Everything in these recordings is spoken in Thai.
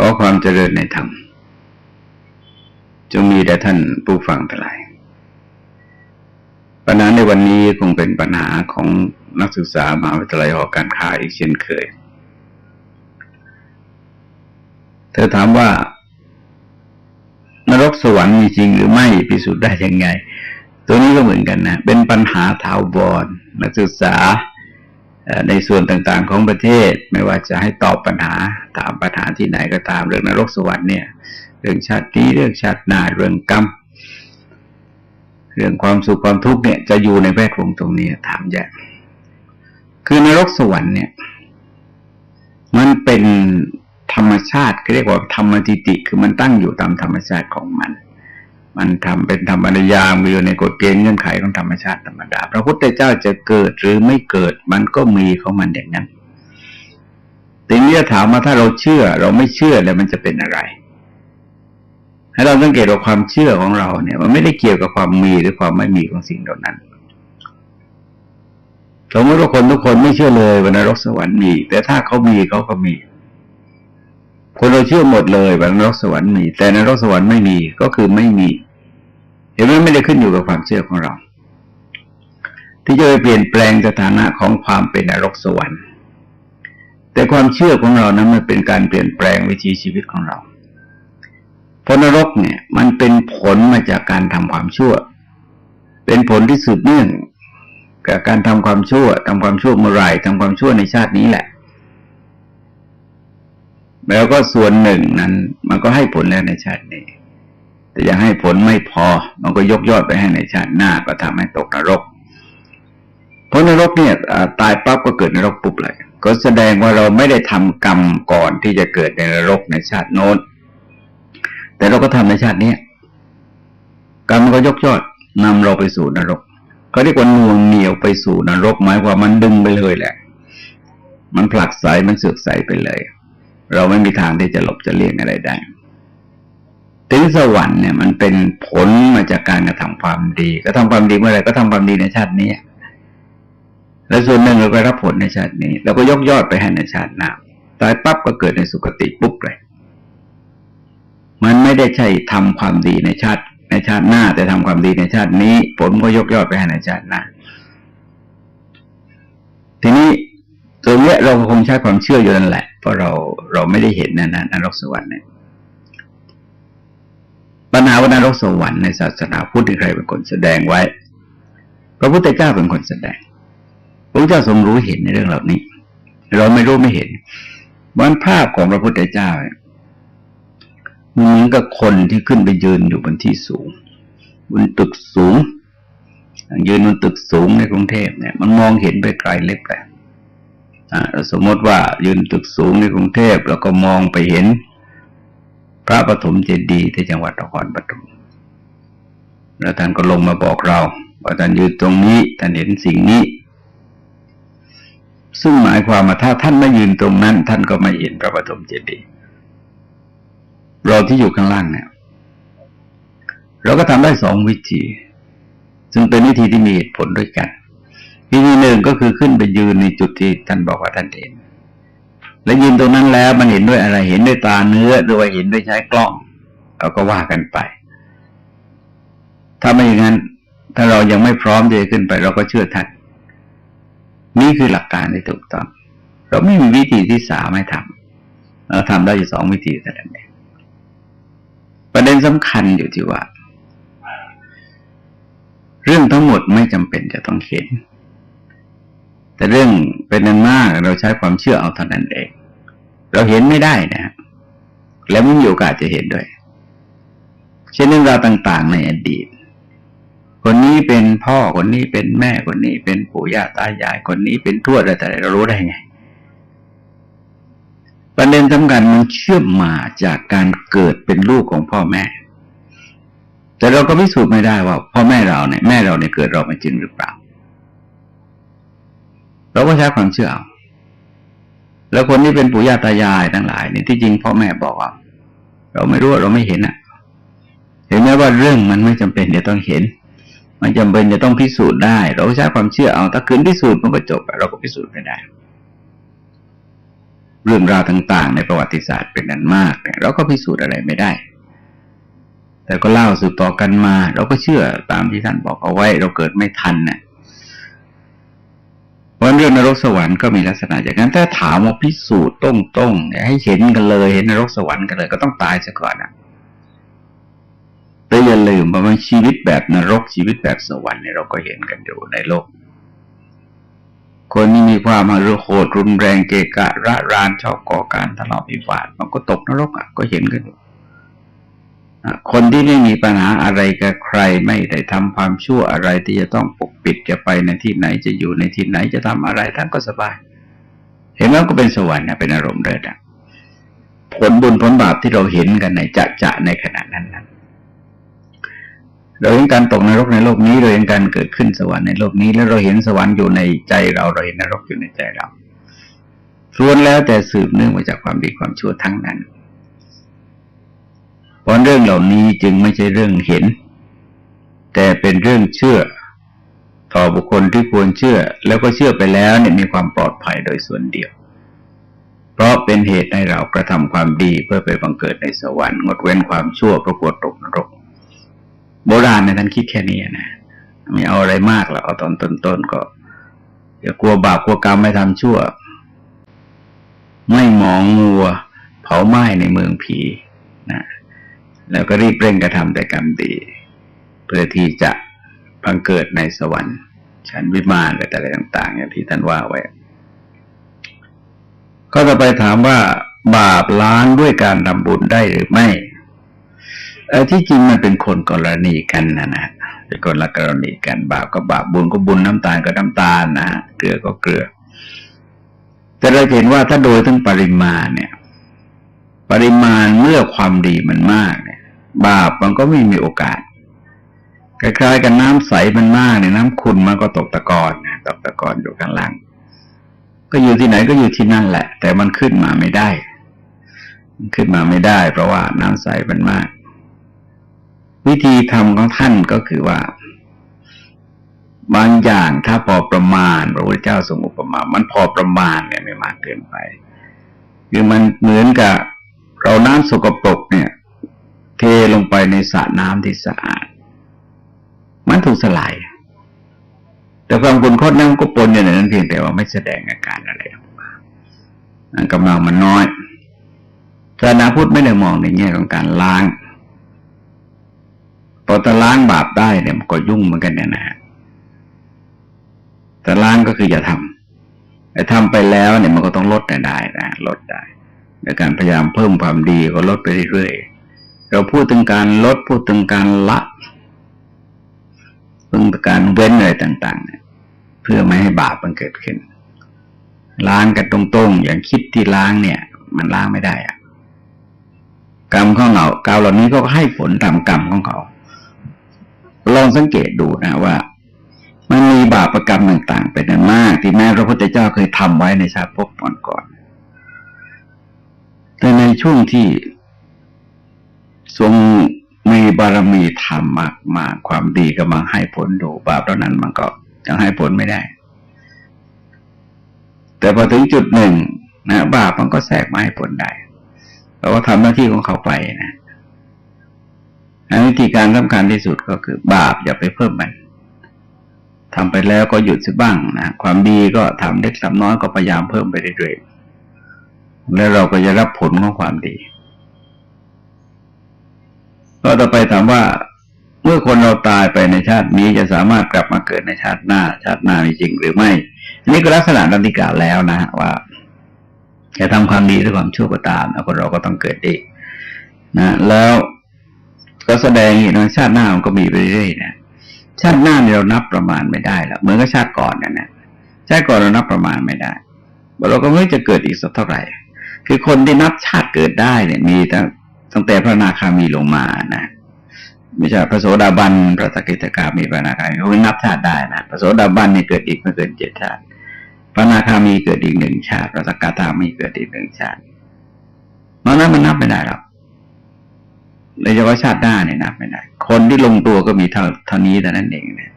ขอความเจริญในธรรมจงมีแด่ท่านผู้ฟังทั้งหลาย ปัญหาในวันนี้คงเป็นปัญหาของนักศึกษามหาวิทยาลัยหอการค้าอีกเช่นเคย เธอถามว่านรกสวรรค์มีจริงหรือไม่พิสูจน์ได้ยังไง ตัวนี้ก็เหมือนกันนะ เป็นปัญหาทาวบอนนักศึกษา ในส่วนต่างๆของประเทศ ไม่ว่าจะให้ตอบปัญหาถามปัญหาที่ไหนก็ตามเรื่องนรกสวรรค์เนี่ย เรื่องชาตินี้เรื่องชาติหน้าเรื่องกรรมเรื่องความสุขความทุกข์เนี่ยจะอยู่ในแวดวงตรงนี้ถามแยกคือนรกสวรรค์เนี่ย มันเป็นธรรมชาติเรียกว่าธรรมติติ คือมันตั้งอยู่ตามธรรมชาติของมัน มันทำเป็นธรรมนิยามอยู่ในกฎเกณฑ์เงื่อนไขของธรรมชาติธรรมดา พระพุทธเจ้าจะเกิดหรือไม่เกิดมันก็มีของมันอย่างนั้นทีนี้ถามมาถ้าเราเชื่อ เราไม่เชื่อแล้วมันจะเป็นอะไร ให้เราสังเกตว่าความเชื่อของเราเนี่ย มันไม่ได้เกี่ยวกับความมีหรือความไม่มีของสิ่งเหล่านั้นสมมติว่าคนทุกคนไม่เชื่อเลยว่านรกสวรรค์มี แต่ถ้าเขามีเขาก็มีคนเราเชื่อหมดเลยว่านรกสวรรค์มี แต่นรกสวรรค์ไม่มีก็คือไม่มี ไม่ได้ขึ้นอยู่กับความเชื่อของเรา ที่จะไปเปลี่ยนแปลงสถานะของความเป็นนรกสวรรค์ แต่ความเชื่อของเรานั้นมันเป็นการเปลี่ยนแปลงวิถีชีวิตของเราพราะนรกเนี่ยมันเป็นผลมาจากการทำความชั่ว เป็นผลที่สืบเนื่องกับการทำความชั่วทำความชั่วเมื่อไรทำความชั่วในชาตินี้แหละ แล้วก็ส่วนหนึ่งนั้น มันก็ให้ผลแล้วในชาติ แต่ยังให้ผลไม่พอ มันก็ยกยอดไปให้ในชาติหน้าก็ทำให้ตกนรก เพราะนรกเนี่ยตายปั๊บก็เกิดนรกปุ๊บเลยก็แสดงว่าเราไม่ได้ทำกรรมก่อนที่จะเกิดในนรกในชาติโน้น แต่เราก็ทำในชาตินี้กรรมก็ยกยอดนำเราไปสู่นรกเขาเรียกว่าน่วงเหนียวไปสู่นรกหมายว่ามันดึงไปเลยแหละ มันผลักใสมันเสือกใสไปเลย เราไม่มีทางที่จะหลบจะเลี่ยงอะไรได้ ถึงสวรรค์เนี่ยมันเป็นผลมาจากการกระทำความดี ก็ทำความดีเมื่อไรก็ทำความดีในชาตินี้และส่วนหนึ่งเราก็รับผลในชาตินี้เราก็ยกยอดไปให้ในชาติหน้าตายปั๊บก็เกิดในสุคติปุ๊บเลยมันไม่ได้ใช่ทำความดีในชาติ ในชาติหน้า แต่ทำความดีในชาตินี้ ผลก็ยกยอดไปให้ในชาติหน้าทีนี้ตรงนี้เราคงใช้ความเชื่ออยู่นั่นแหละเพราะเราเราไม่ได้เห็นนั่นนะนรกสวรรค์เนี่ย ปัญหาว่านรกสวรรค์ในศาสนาพุทธใครเป็นคนแสดงไว้ พระพุทธเจ้าเป็นคนแสดง พระเจ้าทรงรู้เห็นในเรื่องเหล่านี้ เราไม่รู้ไม่เห็นวันภาพของพระพุทธเจ้าเหมือนกับคนที่ขึ้นไปยืนอยู่บนที่สูง บนตึกสูง ยืนบนตึกสูงในกรุงเทพเนี่ย มันมองเห็นไปไกลเล็กแต่สมมติว่ายืนตึกสูงในกรุงเทพแล้วก็มองไปเห็น พระปฐมเจดีย์ที่จังหวัดนครปฐมแล้วท่านก็ลงมาบอกเราว่าท่านอยืนตรงนี้ท่านเห็นสิ่งนี้ ซึ่งหมายความว่าถ้าท่านไม่ยืนตรงนั้น ท่านก็ไม่เห็นพระปฐมเจดีย์เราที่อยู่ข้างล่างเนี่ย เราก็ทำได้สองวิธี ซึ่งเป็นวิธีที่มีเหตุผลด้วยกันวิธีหนึ่งก็คือขึ้นไปยืนในจุดที่ท่านบอกว่าท่านเห็น และยืนตรงนั้นแล้วมันเห็นด้วยอะไรเห็นด้วยตาเนื้อด้วยเห็นด้วยใช้กล้องเราก็ว่ากันไป ถ้าไม่อย่างนั้น ถ้าเรายังไม่พร้อมจะขึ้นไป เราก็เชื่อท่านนี่คือหลักการที่ถูกต้อง เราไม่มีวิธีที่สามให้ทำเราทำได้อยู่สองวิธีแต่ละนี้ประเด็นสำคัญอยู่ที่ว่า เรื่องทั้งหมดไม่จำเป็นจะต้องเห็นแต่เรื่องเป็นนันมากเราใช้ความเชื่อเอาเท่านั้นเอง เราเห็นไม่ได้นะ และไม่มีโอกาสจะเห็นด้วย เช่นเรื่องราวต่าง ๆ ในอดีต คนนี้เป็นพ่อคนนี้เป็นแม่คนนี้เป็นปู่ย่าตายายคนนี้เป็นทวดอะไรแต่เรารู้ได้ไง ประเด็นสำคัญมันเชื่อมมาจากการเกิดเป็นลูกของพ่อแม่ แต่เราก็พิสูจน์ไม่ได้ว่า พ่อแม่เราเนี่ยแม่เราเนี่ยเกิดเรามาจริงหรือเปล่า เราก็ใช้ความเชื่อเอา แล้วคนที่เป็นปู่ย่าตายายทั้งหลายเนี่ยที่จริงพ่อแม่บอกว่าเราไม่รู้เราไม่เห็นอะ เห็นไหมว่าเรื่องมันไม่จำเป็นจะต้องเห็น มันจำเป็นจะต้องพิสูจน์ได้ เราใช้ความเชื่อเอาถ้าคืนพิสูจน์มันก็จบเราก็พิสูจน์ไม่ได้ เรื่องราวต่างๆ ในประวัติศาสตร์เป็นนั้นมากเราก็พิสูจน์อะไรไม่ได้ แต่ก็เล่าสืบต่อกันมา เราก็เชื่อตามที่ท่านบอกเอาไว้ เราเกิดไม่ทันเนะ่ ยวันเรื่องนรกสวรรค์ก็มีลักษณะอย่างนั้นถ้าถามว่าพิสูจน์ต้งๆให้เห็นกันเลยเห็นนรกสวรรค์กันเลย ก็ต้องตายซะก่อนนะแต่อย่าลืมว่ามันชีวิตแบบนรกชีวิตแบบสวรรค์เนี่ยเราก็เห็นกันอยู่ในโลก คนที่มีความมารุโหดรุนแรงเกะกะระรานชอบก่อการทะเลาะวิวาทมันก็ตกนรกอะก็เห็นกันอยู่ คนที่ไม่มีปัญหาอะไรกับใครไม่ได้ทำความชั่วอะไรที่จะต้องปกปิดจะไปในที่ไหนจะอยู่ในที่ไหนจะทำอะไรท่านก็สบาย เห็นแล้วก็เป็นสวรรค์นะเป็นอารมณ์เลิศอะผลบุญผลบาปที่เราเห็นกันในจะจะในขณะนั้นนั้นเราเห็นการตกนรกในโลกนี้เราเห็นการเกิดขึ้นสวรรค์ในโลกนี้ แล้วเราเห็นสวรรค์อยู่ในใจเราเราเห็นนรกอยู่ในใจเราล้วนแล้วแต่สืบเนื่องมาจากความดีความชั่วทั้งนั้น ราะเรื่องเหล่านี้จึงไม่ใช่เรื่องเห็น แต่เป็นเรื่องเชื่อ ต่อบุคคลที่ควรเชื่อ แล้วก็เชื่อไปแล้วเนี่ยมีความปลอดภัยโดยส่วนเดียว เพราะเป็นเหตุให้เรากระทำความดีเพื่อไปบังเกิดในสวรรค์งดเว้นความชั่วประกวดตกนรก โบราณในท่านคิดแค่นี้นะไม่เอาอะไรมากแล้วเอาตอนต้นๆก็อย่ากลัวบาปกลัวกรรมไม่ทำชั่ว ไม่หมองมัว เผาไหม้ในเมืองผีนะ แล้วก็รีบเร่งกระทำแต่กรรมดี เพื่อที่จะบังเกิดในสวรรค์ชั้นวิมานอะไรต่างๆอย่างที่ท่านว่าไว้ ก็จะไปถามว่าบาปล้างด้วยการทำบุญได้หรือไม่เออที่จริงมันเป็นคนกรณีกันนะนะเป็นคนละกรณีกัน บาปก็บาปบุญก็บุญน้ำตาลก็น้ำตาลนะเกลือก็เกลือ แต่เราเห็นว่าถ้าโดยทั้งปริมาณเนี่ย ปริมาณเมื่อความดีมันมากเนี่ย บาปมันก็ไม่มีโอกาสคล้ายๆกันน้ำใสมันมากเนี่ยน้ำขุ่นมันก็ตกตะกอนนะตกตะกอนอยู่ข้างล่าง ก็อยู่ที่ไหนก็อยู่ที่นั่นแหละ แต่มันขึ้นมาไม่ได้ขึ้นมาไม่ได้ เพราะว่าน้ำใสมันมาก วิธีทำของท่านก็คือว่า บางอย่างถ้าพอประมาณพระพุทธเจ้าทรงอุปมา มันพอประมาณเนี่ยไม่มากเกินไป คือมันเหมือนกับเราน้ำสกปรกเนี่ย ลงไปในสระน้ำที่สะอาด มันถูกสลาย แต่ความคุณโคตรน้ำก็ปนอยู่ในนั้นเพียงแต่ว่าไม่แสดงอาการอะไรออกมากำลังมันน้อยศาสนาพุทธไม่ได้มองในแง่ของการล้างพอจะล้างบาปได้เนี่ยมันก็ยุ่งเหมือนกันเนี่ยนะฮะแต่ล้างก็คืออย่าทำแต่ทำไปแล้วเนี่ยมันก็ต้องลดได้นะลดได้ในการพยายามเพิ่มความดีก็ลดไปเรื่อยๆ เราพูดถึงการลดพูดถึงการละพูดถึงการเว้นอะไรต่างๆ เพื่อไม่ให้บาปมันเกิดขึ้น ล้างกันตรงๆ อย่างคิดที่ล้างเนี่ย มันล้างไม่ได้อะกรรมของเรากรรมเหล่านี้ก็ให้ผลตามกรรมของเขาลองสังเกตดูนะว่า มันมีบาปรกรรมต่าง ๆ เป็นมาก ที่แม้พระพุทธเจ้าเคยทำไว้ในชาติพบก่อนก่อนแต่ในช่วงที่ ทรงมีบารมีธรรมมากมาความดีกำลังให้ผลดูบาปเหล่านั้นมันก็ยังให้ผลไม่ได้ แต่พอถึงจุดหนึ่งนะบาปมันก็แทรกมาให้ผลได้เราก็ทำหน้าที่ของเขาไปนะวิธีการสำคัญที่สุดก็คือ บาปอย่าไปเพิ่มมันทำไปแล้วก็หยุดสิบ้างนะความดีก็ทำเล็กทำน้อยก็พยายามเพิ่มไปเรื่อยๆแล้วเราก็จะรับผลของความดี ก็ต่อไปถามว่า เมื่อคนเราตายไปในชาตินี้จะสามารถกลับมาเกิดในชาติหน้า ชาติหน้ามีจริงหรือไม่อันนี้ก็ลักษณะดังที่กล่าวแล้วนะว่าจะทำความดีหรือความชั่วก็ตามคนเราก็ต้องเกิดอีกนะแล้วก็แสดงเห็นว่าชาติหน้ามันก็มีไปเรื่อยๆนะชาติหน้าเรานับประมาณไม่ได้แล้วเหมือนกับชาติก่อนนั่นนะชาติก่อนเรานับประมาณไม่ได้เราก็ไม่จะเกิดอีกสักเท่าไหร่ คือคนที่นับชาติเกิดได้เนี่ย มีตั้ง ตั้งแต่พระนาคามีลงมานะไม่ใช่พระโสดาบันพระสกิตากามีพระนาคามีเขานับชาติได้นะพระโสดาบันเนี่ยเกิดอีกไม่เกินเจ็ดชาติพระนาคามีเกิดอีกหนึ่งชาติพระสกทามีเกิดอีกหนึ่งชาติเพราะนั้นมันนับไม่ได้หรอกโดยเฉพาะชาติหน้าเนี่ยนับไม่ได้คนที่ลงตัวก็มีเท่าเท่านี้แต่นั้นเองเนี่ย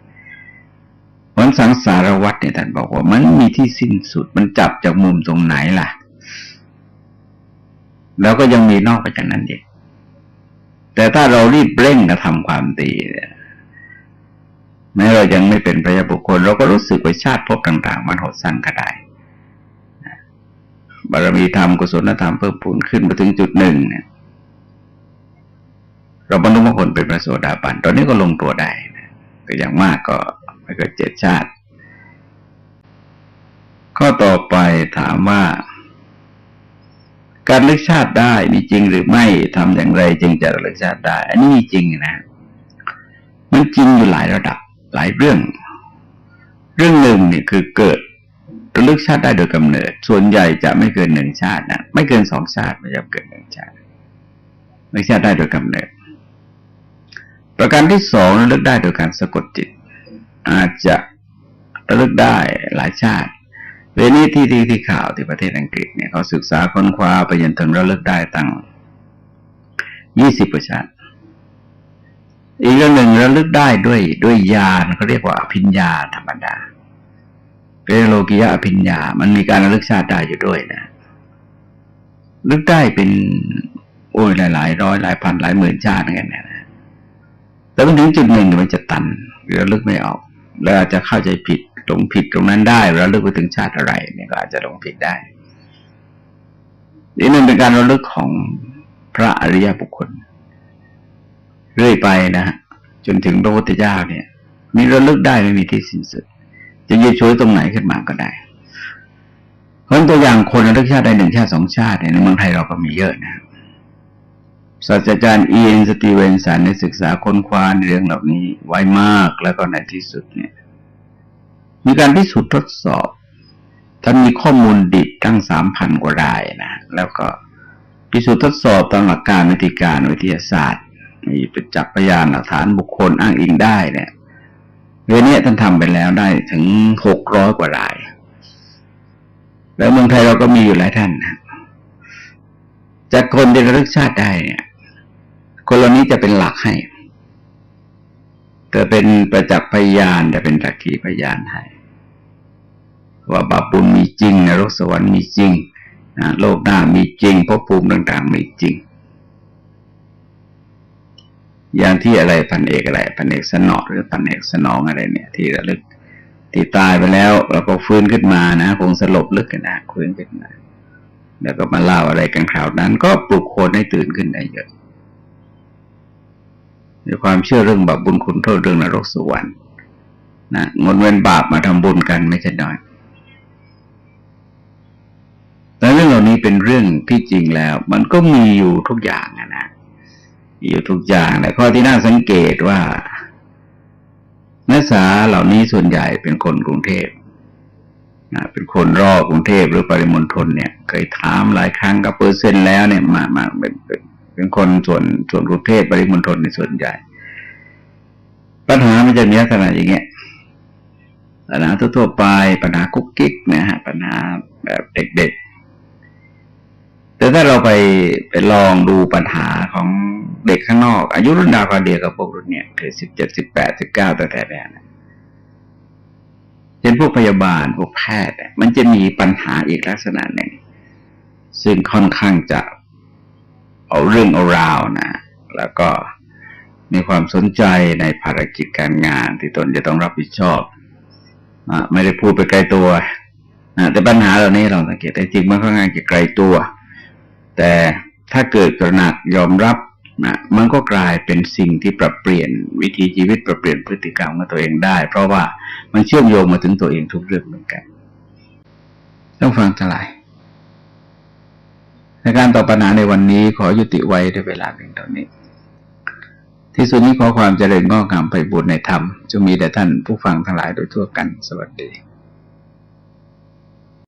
วันสังสารวัตรเนี่ยท่านบอกว่า มันมีที่สิ้นสุดมันจับจากมุมตรงไหนล่ะ แล้วก็ยังมีนอกไปจากนั้นอีกแต่ถ้าเรารีบเร่งกระทำความดีเนี่ยแม้เรายังไม่เป็นพระยาบุคคล เราก็รู้สึกว่าชาติภพต่าง ๆ มันหดสั้นก็ได้บารมีธรรมกุศลธรรมเพิ่มพูนขึ้นมาถึงจุดหนึ่งเนี่ยเราบรรลุมรรคผลเป็นพระโสดาบัน ตอนนี้ก็ลงตัวได้นะก็อย่างมากก็ไม่เกิดเจ็ดชาติ ข้อต่อไปถามว่า การเลือกชาติได้มีจริงหรือไม่ทำอย่างไรจึงจะเลือกชาติได้ อันนี้มีจริงนะ มันจริงอยู่หลายระดับหลายเรื่อง เรื่องหนึ่งเนี่ยคือเกิดระลึกชาติได้โดยกำเนิด ส่วนใหญ่จะไม่เกินหนึ่งชาตินะไม่เกินสองชาติไม่จะเกินหนึ่งชาติระลึกชาติได้โดยกำเนิด ประการที่สองระลึกได้โดยการสะกดจิต อาจจะระลึกได้หลายชาติ เวนี้ที่ที่ที่ข่าวที่ประเทศอังกฤษเนี่ยเขาศึกษาค้นคว้าไปจนถึงระลึกได้ตั้งยี่สิบประชาติอีกเรื่องหนึ่งระลึกได้ด้วยด้วยญาณเขาเรียกว่าอภิญญาธรรมดาเป็นโลกิยะอภิญญา มันมีการระลึกชาติได้อยู่ด้วยนะลึกได้เป็น โอ้ยหลายๆร้อยหลายพันหลายหมื่นชาติกันนะแต่มันถึงจุดหนึ่งมันจะตันหรือระลึกไม่ออก แล้วอาจจะเข้าใจผิด ลงผิดตรงนั้นได้ระลึกไปถึงชาติอะไรเนี่ยก็อาจจะลงผิดได้อีกหนึ่งเป็นการระลึกของพระอริยบุคคล เรื่อยไปนะจนถึงพระพุทธเจ้าเนี่ย มีระลึกได้ไม่มีที่สิ้นสุด จะยืดช่วยตรงไหนขึ้นมาก็ได้เพราะตัวอย่างคนระลึกชาติได้หนึ่งชาติสองชาติในเมืองไทยเราก็มีเยอะนะศาสตราจารย์เอียนสตีเวนสันในศึกษาค้นคว้าเรื่องเหล่านี้ไว้มากแล้วก็ในที่สุดเนี่ย มีการพิสูจน์ทดสอบท่านมีข้อมูลดิบตั้งสามพันกว่ารายนะ แล้วก็พิสูจน์ทดสอบตามหลักการวิธีการวิทยาศาสตร์ มีประจักษ์พยานหลักฐานบุคคลอ้างอิงได้เนี่ยเรื่องนี้ท่านทำไปแล้วได้ถึงหกร้อยกว่าราย แล้วเมืองไทยเราก็มีอยู่หลายท่านนะจากคนที่ระลึกชาติได้เนี่ยคนเหล่านี้จะเป็นหลักให้ จะเป็นประจักษ์พยานจะเป็นตักขีพยานให้ว่าบาปบุญมีจริงนรกสวรรค์มีจริงโลกหน้ามีจริงภพภูมิต่างๆมีจริง อย่างที่อะไรพันเอกอะไรพันเอกสนอหรือพันเอกสนองอะไรเนี่ย ที่ระลึกที่ตายไปแล้วเราก็ฟื้นขึ้นมานะคงสลบลึกกันนะฟื้นขึ้นมาแล้วก็มาเล่าอะไรกันคราวนั้น ก็ปลุกคนให้ตื่นขึ้นได้เยอะ มีความเชื่อเรื่องบาปบุญคุณโทษเรื่องนรกสวรรค์นะงดเว้นบาปมาทำบุญกันไม่ใช่น้อยแต่เรื่องเหล่านี้เป็นเรื่องที่จริงแล้ว มันก็มีอยู่ทุกอย่างนะอยู่ทุกอย่างแต่ข้อที่น่าสังเกตว่านักศึกษาเหล่านี้ส่วนใหญ่เป็นคนกรุงเทพนะเป็นคนรอกรุงเทพหรือปริมณฑลเนี่ย เคยถามหลายครั้งกับเปอร์เซ็นต์แล้วเนี่ยมามาเป็น เป็นคนส่วนส่วนกรุงเทพปริมณฑลในส่วนใหญ่ ปัญหามันจะมีลักษณะอย่างเงี้ยปัญหาทั่วไปปัญหากุ๊กกิ๊กนะฮะปัญหาแบบเด็กๆ แต่ถ้าเราไปไปลองดูปัญหาของเด็กข้างนอก อายุรุ่นดาวกว่าเดียวกับพวกรุ่นเนี่ยคือสิบเจ็ดสิบแปดสิบเก้าแต่แต่แบบนะเช่นพวกพยาบาลพวกแพทย์มันจะมีปัญหาอีกลักษณะหนึ่ง ซึ่งค่อนข้างจะ เอาเรื่องเอาราวนะ แล้วก็มีความสนใจในภารกิจการงานที่ตนจะต้องรับผิดชอบอไม่ได้พูดไปไกลตัวนะแต่ปัญหาเหล่านี้เราสังเกตได้จริงมันค่อนข้างจะไกลตัว แต่ถ้าเกิดกระหนักยอมรับนะมันก็กลายเป็นสิ่งที่ปรับเปลี่ยนวิถีชีวิตปรับเปลี่ยนพฤติกรรมของตัวเองได้ เพราะว่ามันเชื่อมโยงมาถึงตัวเองทุกเรื่องเหมือนกัน ต้องฟังทั้งหลาย ในการตอบปัญหาในวันนี้ขอยุติไว้ด้วยเวลาเพียงเท่านี้ ที่สุดนี้ขอความเจริญงอกงามไปบุญในธรรมจะมีแด่ท่านผู้ฟังทั้งหลายโดยทั่วกันสวัสดี